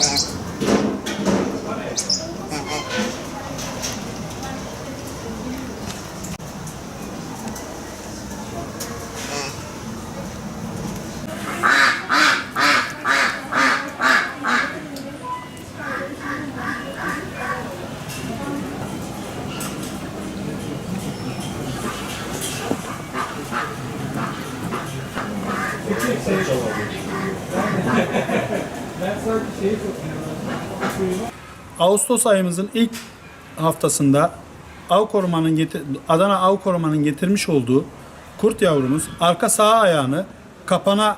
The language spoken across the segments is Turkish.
Back. Ağustos ayımızın ilk haftasında av korumanın Adana Av Korumanın getirmiş olduğu kurt yavrumuz arka sağ ayağını kapana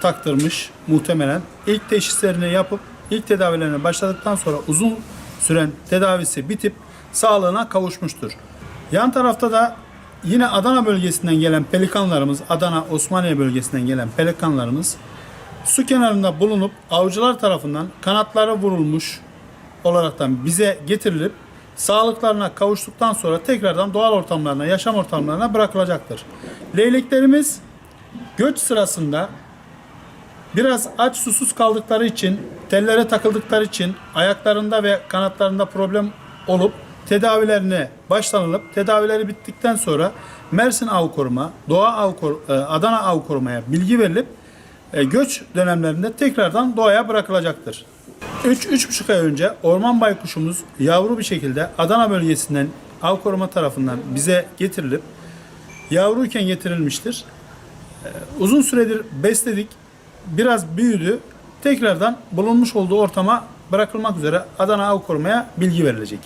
taktırmış muhtemelen. İlk teşhislerini yapıp ilk tedavilerine başladıktan sonra uzun süren tedavisi bitip sağlığına kavuşmuştur. Yan tarafta da yine Adana bölgesinden gelen pelikanlarımız, Adana Osmaniye bölgesinden gelen pelikanlarımız su kenarında bulunup avcılar tarafından kanatları vurulmuş olaraktan bize getirilip sağlıklarına kavuştuktan sonra tekrardan doğal ortamlarına, yaşam ortamlarına bırakılacaktır. Leyleklerimiz göç sırasında biraz aç susuz kaldıkları için, tellere takıldıkları için ayaklarında ve kanatlarında problem olup tedavilerine başlanılıp tedavileri bittikten sonra Mersin Av Koruma, Doğa Av Kor- e, Adana Av Koruma'ya bilgi verilip e, göç dönemlerinde tekrardan doğaya bırakılacaktır. 3-3,5 ay önce orman baykuşumuz yavru bir şekilde Adana bölgesinden av koruma tarafından bize getirilip yavruyken getirilmiştir. Ee, Uzun süredir besledik. Biraz büyüdü. Tekrardan bulunmuş olduğu ortama bırakılmak üzere Adana Av Koruma'ya bilgi verilecek.